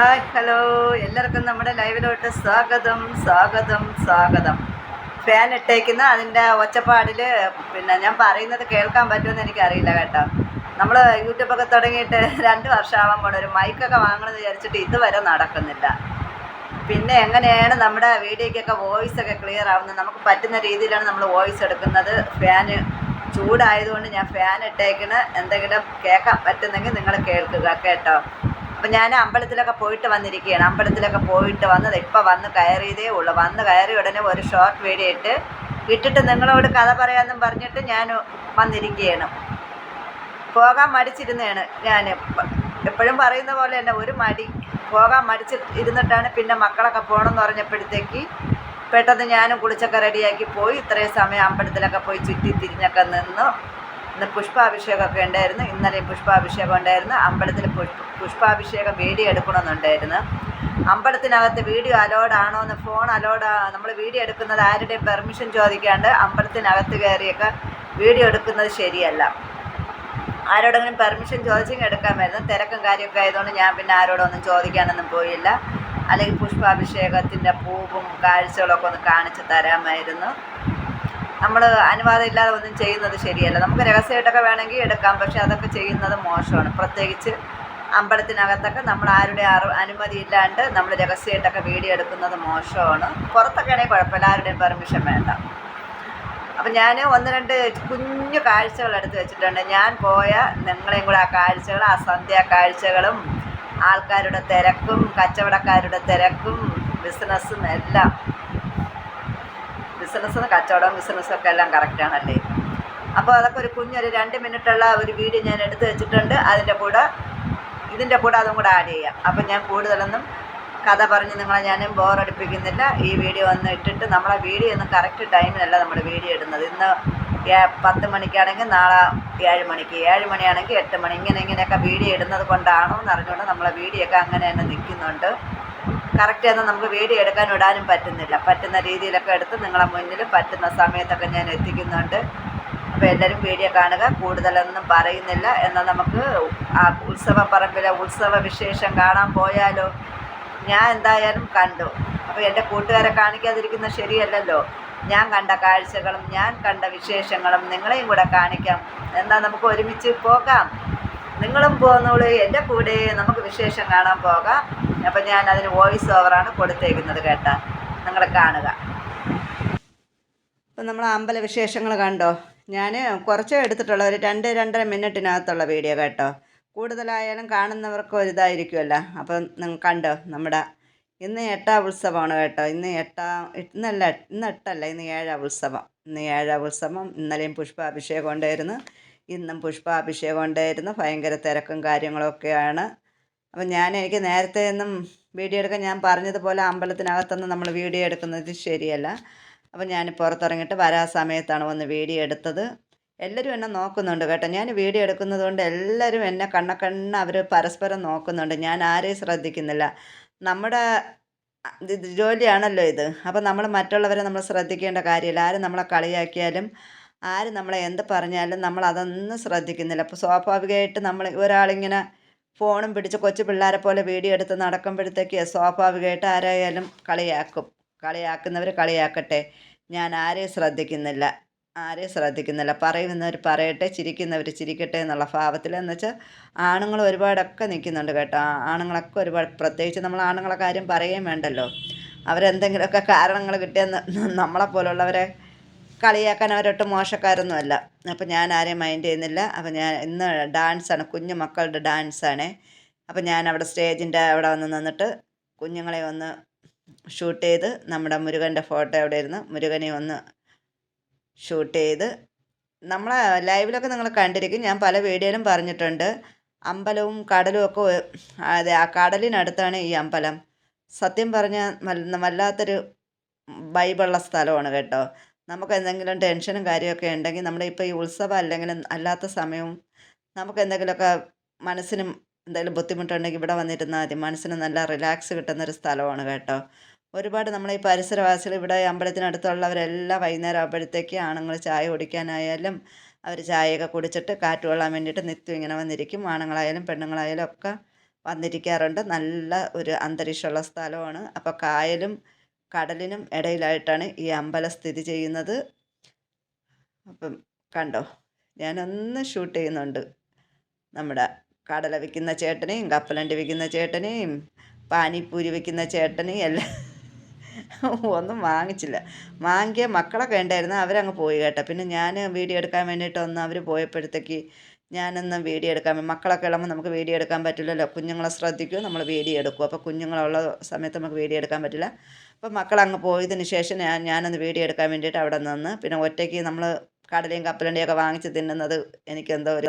Hi hello എല്ലാവർക്കും നമ്മുടെ ലൈവിലോട്ട് സ്വാഗതം സ്വാഗതം സ്വാഗതം. ഫാൻ ഇട്ടേക്കുന്ന അതിന്റെ ഒച്ചപ്പാടിൽ പിന്നെ ഞാൻ പറയുന്നത് കേൾക്കാൻ പറ്റുമെന്ന് എനിക്കറിയില്ല കേട്ടോ. നമ്മൾ യൂട്യൂബൊക്കെ തുടങ്ങിയിട്ട് രണ്ട് വർഷമാകുമ്പോൾ ഒരു മൈക്കൊക്കെ വാങ്ങണമെന്ന് വിചാരിച്ചിട്ട് ഇതുവരെ നടക്കുന്നില്ല. പിന്നെ എങ്ങനെയാണ് നമ്മുടെ വീഡിയോയ്ക്കൊക്കെ വോയിസ് ഒക്കെ ക്ലിയർ ആവുന്നത്? നമുക്ക് പറ്റുന്ന രീതിയിലാണ് നമ്മൾ വോയിസ് എടുക്കുന്നത്. ഫാന് ചൂടായതുകൊണ്ട് ഞാൻ ഫാൻ ഇട്ടേക്കണ്. എന്തെങ്കിലും കേൾക്കാൻ പറ്റുന്നെങ്കിൽ നിങ്ങൾ കേൾക്കുക കേട്ടോ. അപ്പം ഞാൻ അമ്പലത്തിലൊക്കെ പോയിട്ട് വന്നിരിക്കുകയാണ്. അമ്പലത്തിലൊക്കെ പോയിട്ട് വന്നത് ഇപ്പം വന്ന് കയറിയതേ ഉള്ളൂ. വന്ന് കയറിയ ഉടനെ ഒരു ഷോർട്ട് വീഡിയോ ഇട്ട് ഇട്ടിട്ട് നിങ്ങളോട് കഥ പറയാമെന്നും പറഞ്ഞിട്ട് ഞാൻ വന്നിരിക്കുകയാണ്. പോകാൻ മടിച്ചിരുന്നതാണ് ഞാൻ എപ്പോഴും പറയുന്ന പോലെ തന്നെ ഒരു മടി. പോകാൻ മടിച്ച് ഇരുന്നിട്ടാണ് പിന്നെ മക്കളൊക്കെ പോകണമെന്ന് പറഞ്ഞപ്പോഴത്തേക്ക് പെട്ടെന്ന് ഞാനും കുളിച്ചൊക്കെ റെഡിയാക്കി പോയി. ഇത്രയും സമയം അമ്പലത്തിലൊക്കെ പോയി ചുറ്റി തിരിഞ്ഞൊക്കെ നിന്നു ഇന്ന് പുഷ്പാഭിഷേകമൊക്കെ ഉണ്ടായിരുന്നു. ഇന്നലെ പുഷ്പാഭിഷേകം ഉണ്ടായിരുന്നു. അമ്പലത്തിൽ പുഷ്പാഭിഷേകം വീഡിയോ എടുക്കണമെന്നുണ്ടായിരുന്നു. അമ്പലത്തിനകത്ത് വീഡിയോ അലോഡാണോ എന്ന് ഫോൺ അലോഡ് നമ്മൾ വീഡിയോ എടുക്കുന്നത് ആരുടെയും പെർമിഷൻ ചോദിക്കാണ്ട് അമ്പലത്തിനകത്ത് കയറിയൊക്കെ വീഡിയോ എടുക്കുന്നത് ശരിയല്ല. ആരോടെങ്കിലും പെർമിഷൻ ചോദിച്ചെങ്കിൽ എടുക്കാമായിരുന്നു തിരക്കും കാര്യമൊക്കെ ആയതുകൊണ്ട് ഞാൻ പിന്നെ ആരോടൊന്നും ചോദിക്കാനൊന്നും പോയില്ല. അല്ലെങ്കിൽ പുഷ്പാഭിഷേകത്തിന്റെ പൂവും കാഴ്ചകളൊക്കെ ഒന്ന് കാണിച്ചു തരാമായിരുന്നു. നമ്മൾ അനുവാദം ഇല്ലാതെ ഒന്നും ചെയ്യുന്നത് ശരിയല്ല. നമുക്ക് രഹസ്യമായിട്ടൊക്കെ വേണമെങ്കിൽ എടുക്കാം. പക്ഷേ അതൊക്കെ ചെയ്യുന്നത് മോശമാണ്. പ്രത്യേകിച്ച് അമ്പലത്തിനകത്തൊക്കെ നമ്മൾ ആരുടെ അനുമതി ഇല്ലാണ്ട് നമ്മൾ രഹസ്യമായിട്ടൊക്കെ വീഡിയോ എടുക്കുന്നത് മോശമാണ്. പുറത്തൊക്കെ ആണെങ്കിൽ കുഴപ്പമില്ല. ആരുടെയും പെർമിഷൻ വേണ്ട. അപ്പം ഞാൻ ഒന്ന് രണ്ട് കുഞ്ഞു കാഴ്ചകൾ എടുത്ത് വെച്ചിട്ടുണ്ട്. ഞാൻ പോയ നിങ്ങളെയും കൂടെ ആ കാഴ്ചകൾ ആ സന്ധ്യാ കാഴ്ചകളും ആൾക്കാരുടെ തിരക്കും കച്ചവടക്കാരുടെ തിരക്കും ബിസിനസ്സും എല്ലാം ബിസിനസ്സും കച്ചവടം ബിസിനസ്സൊക്കെ എല്ലാം കറക്റ്റാണല്ലേ അപ്പോൾ അതൊക്കെ ഒരു കുഞ്ഞൊരു രണ്ട് മിനിറ്റുള്ള ഒരു വീഡിയോ ഞാൻ എടുത്തു വെച്ചിട്ടുണ്ട്. അതിന്റെ കൂടെ ഇതിന്റെ കൂടെ അതും കൂടെ ആഡ് ചെയ്യാം. അപ്പോൾ ഞാൻ കൂടുതലൊന്നും കഥ പറഞ്ഞ് നിങ്ങളെ ഞാൻ ബോറടിപ്പിക്കുന്നില്ല ഈ വീഡിയോ ഒന്ന് ഇട്ടിട്ട് നമ്മളെ വീഡിയോ ഒന്നും കറക്റ്റ് ടൈമിനല്ല നമ്മൾ വീഡിയോ ഇടുന്നത്. ഇന്ന് പത്ത് മണിക്കാണെങ്കിൽ നാളെ ഏഴ് മണിക്ക്. ഏഴ് മണിയാണെങ്കിൽ എട്ട് മണി. ഇങ്ങനെ ഇങ്ങനെയൊക്കെ വീഡിയോ ഇടുന്നത് കൊണ്ടാണോ എന്ന് അറിഞ്ഞുകൊണ്ട് നമ്മളെ വീഡിയോ ഒക്കെ അങ്ങനെ തന്നെ നിൽക്കുന്നുണ്ട്. കറക്റ്റ് ഒന്നും നമുക്ക് വീഡിയോ എടുക്കാനും ഇടാനും പറ്റുന്നില്ല. പറ്റുന്ന രീതിയിലൊക്കെ എടുത്ത് നിങ്ങളെ മുന്നിൽ പറ്റുന്ന സമയത്തൊക്കെ ഞാൻ എത്തിക്കുന്നുണ്ട്. അപ്പോൾ എല്ലാവരും വീഡിയോ കാണുക. കൂടുതലൊന്നും പറയുന്നില്ല. എന്നാൽ നമുക്ക് ആ ഉത്സവ പറമ്പിലെ ഉത്സവ വിശേഷം കാണാൻ പോയാലോ? ഞാൻ എന്തായാലും കണ്ടു. അപ്പോൾ എന്റെ കൂട്ടുകാരെ കാണിക്കാതിരിക്കുന്നത് ശരിയല്ലല്ലോ. ഞാൻ കണ്ട കാഴ്ചകളും ഞാൻ കണ്ട വിശേഷങ്ങളും നിങ്ങളെയും കൂടെ കാണിക്കാം. എന്നാൽ നമുക്ക് ഒരുമിച്ച് പോകാം. നിങ്ങളും പോന്നോളൂ എന്റെ കൂടെ നമുക്ക് വിശേഷം കാണാൻ പോകാം. അപ്പം ഞാൻ അതിന് വോയിസ് ഓവറാണ് കൊടുത്തേക്കുന്നത് കേട്ടാ. നിങ്ങൾ കാണുക. ഇപ്പം നമ്മൾ അമ്പല വിശേഷങ്ങൾ കണ്ടോ? ഞാൻ കുറച്ചേ എടുത്തിട്ടുള്ള ഒരു രണ്ട് രണ്ടര മിനിറ്റിനകത്തുള്ള വീഡിയോ കേട്ടോ. കൂടുതലായാലും കാണുന്നവർക്ക് ഒരു ഇതായിരിക്കുമല്ലോ. അപ്പം നിങ്ങൾ കണ്ടോ നമ്മുടെ ഇന്ന് എട്ടാം ഉത്സവമാണ് കേട്ടോ. ഇന്ന് എട്ടാം ഇന്നല്ല ഇന്ന് എട്ടല്ല ഇന്ന് ഏഴാം ഉത്സവം. ഇന്ന് ഏഴാം ഉത്സവം ഇന്നലെയും പുഷ്പാഭിഷേകം ഉണ്ടായിരുന്നു. ഇന്നും പുഷ്പാഭിഷേകം ഉണ്ടായിരുന്നു ഭയങ്കര തിരക്കും കാര്യങ്ങളൊക്കെയാണ്. അപ്പം ഞാൻ എനിക്ക് നേരത്തെ ഒന്നും വീഡിയോ എടുക്കാൻ ഞാൻ പറഞ്ഞതുപോലെ അമ്പലത്തിനകത്തൊന്നും നമ്മൾ വീഡിയോ എടുക്കുന്നത് ശരിയല്ല. അപ്പം ഞാൻ പുറത്തിറങ്ങിയിട്ട് വരാ സമയത്താണ് വന്ന് വീഡിയോ എടുത്തത്. എല്ലാവരും എന്നെ നോക്കുന്നുണ്ട് കേട്ടോ. ഞാൻ വീഡിയോ എടുക്കുന്നത് കൊണ്ട് എല്ലാവരും എന്നെ കണ്ണ കണ്ണ അവർ പരസ്പരം നോക്കുന്നുണ്ട്. ഞാൻ ആരെയും ശ്രദ്ധിക്കുന്നില്ല. നമ്മുടെ ജോലിയാണല്ലോ ഇത്. അപ്പം നമ്മൾ മറ്റുള്ളവരെ നമ്മൾ ശ്രദ്ധിക്കേണ്ട കാര്യമില്ല. ആരും നമ്മളെ കളിയാക്കിയാലും ആര് നമ്മളെ എന്ത് പറഞ്ഞാലും നമ്മൾ അതൊന്നും ശ്രദ്ധിക്കുന്നില്ല. അപ്പോൾ സ്വാഭാവികമായിട്ട് നമ്മൾ ഒരാളിങ്ങനെ ഫോണും പിടിച്ച് കൊച്ചു പിള്ളേരെ പോലെ വീഡിയോ എടുത്ത് നടക്കുമ്പോഴത്തേക്ക് സ്വാഭാവികമായിട്ട് ആരായാലും കളിയാക്കും. കളിയാക്കുന്നവർ കളിയാക്കട്ടെ. ഞാൻ ആരെയും ശ്രദ്ധിക്കുന്നില്ല. ആരെയും ശ്രദ്ധിക്കുന്നില്ല. പറയുന്നവർ പറയട്ടെ ചിരിക്കുന്നവർ ചിരിക്കട്ടെ എന്നുള്ള ഭാവത്തിൽ എന്ന് വെച്ചാൽ ആണുങ്ങൾ ഒരുപാടൊക്കെ നിൽക്കുന്നുണ്ട് കേട്ടോ. ആണുങ്ങളൊക്കെ ഒരുപാട് പ്രത്യേകിച്ച് നമ്മൾ ആണുങ്ങളെ കാര്യം പറയുകയും വേണ്ടല്ലോ. അവരെന്തെങ്കിലുമൊക്കെ കാരണങ്ങൾ കിട്ടിയെന്ന് നമ്മളെ പോലുള്ളവരെ കളിയാക്കാൻ അവരൊട്ടും മോശക്കാരൊന്നുമല്ല. അപ്പം ഞാൻ ആരെയും മൈൻഡ് ചെയ്യുന്നില്ല. അപ്പം ഞാൻ ഇന്ന് ഡാൻസാണ് കുഞ്ഞു മക്കളുടെ ഡാൻസാണ് അപ്പം ഞാൻ അവിടെ സ്റ്റേജിന്റെ അവിടെ വന്ന് നിന്നിട്ട് കുഞ്ഞുങ്ങളെ ഒന്ന് ഷൂട്ട് ചെയ്ത് നമ്മുടെ മുരുകന്റെ ഫോട്ടോ അവിടെ ഇരുന്ന് മുരുകനെ ഒന്ന് ഷൂട്ട് ചെയ്ത് നമ്മളെ ലൈവിലൊക്കെ നിങ്ങൾ കണ്ടിരിക്കും. ഞാൻ പല വീഡിയോയിലും പറഞ്ഞിട്ടുണ്ട്. അമ്പലവും കടലും ഒക്കെ അതെ ആ കടലിനടുത്താണ് ഈ അമ്പലം. സത്യം പറഞ്ഞാൽ വല്ലാത്തൊരു വൈബുള്ള സ്ഥലമാണ് കേട്ടോ. നമുക്ക് എന്തെങ്കിലും ടെൻഷനും കാര്യമൊക്കെ ഉണ്ടെങ്കിൽ നമ്മുടെ ഇപ്പോൾ ഈ ഉത്സവം അല്ലെങ്കിലും അല്ലാത്ത സമയവും നമുക്ക് എന്തെങ്കിലുമൊക്കെ മനസ്സിനും എന്തെങ്കിലും ബുദ്ധിമുട്ടുണ്ടെങ്കിൽ ഇവിടെ വന്നിരുന്നാൽ മതി. മനസ്സിന് നല്ല റിലാക്സ് കിട്ടുന്ന ഒരു സ്ഥലമാണ് കേട്ടോ. ഒരുപാട് നമ്മളെ ഈ പരിസരവാസികൾ ഇവിടെ അമ്പലത്തിനടുത്തുള്ളവരെല്ലാം വൈകുന്നേരം ആകുമ്പോഴത്തേക്ക് ആണുങ്ങൾ ചായ കുടിക്കാനായാലും അവർ ചായയൊക്കെ കുടിച്ചിട്ട് കാറ്റ് കൊള്ളാൻ വേണ്ടിയിട്ട് നിത്യം ഇങ്ങനെ വന്നിരിക്കും. ആണുങ്ങളായാലും പെണ്ണുങ്ങളായാലും ഒക്കെ വന്നിരിക്കാറുണ്ട്. നല്ല ഒരു അന്തരീക്ഷമുള്ള സ്ഥലമാണ്. അപ്പോൾ കായലും കടലിനും ഇടയിലായിട്ടാണ് ഈ അമ്പലം സ്ഥിതി ചെയ്യുന്നത്. അപ്പം കണ്ടോ ഞാനൊന്ന് ഷൂട്ട് ചെയ്യുന്നുണ്ട്. നമ്മുടെ കടല വിൽക്കുന്ന ചേട്ടനെയും കപ്പലണ്ടി വിൽക്കുന്ന ചേട്ടനെയും പാനിപ്പൂരി വിൽക്കുന്ന ചേട്ടനെയും എല്ലാം ഒന്നും വാങ്ങിച്ചില്ല. വാങ്ങിയ മക്കളൊക്കെ ഉണ്ടായിരുന്നു അവരങ്ങ് പോയി കേട്ടോ. പിന്നെ ഞാൻ വീഡിയോ എടുക്കാൻ വേണ്ടിയിട്ട് ഒന്ന് അവർ പോയപ്പോഴത്തേക്ക് ഞാനൊന്ന് വീഡിയോ എടുക്കാൻ മക്കളൊക്കെ ഉള്ളപ്പോൾ നമുക്ക് വീഡിയോ എടുക്കാൻ പറ്റില്ലല്ലോ. കുഞ്ഞുങ്ങളെ ശ്രദ്ധിക്കും നമ്മൾ വീഡിയോ എടുക്കും അപ്പോൾ കുഞ്ഞുങ്ങളുള്ള സമയത്ത് നമുക്ക് വീഡിയോ എടുക്കാൻ പറ്റില്ല. അപ്പോൾ മക്കളങ്ങ് പോയതിന് ശേഷം ഞാൻ ഞാനൊന്ന് വീഡിയോ എടുക്കാൻ വേണ്ടിയിട്ട് അവിടെ നിന്ന്. പിന്നെ ഒറ്റയ്ക്ക് നമ്മൾ കടലയും കപ്പലണ്ടിയൊക്കെ വാങ്ങിച്ച് തിന്നുന്നത് എനിക്കെന്തോ ഒരു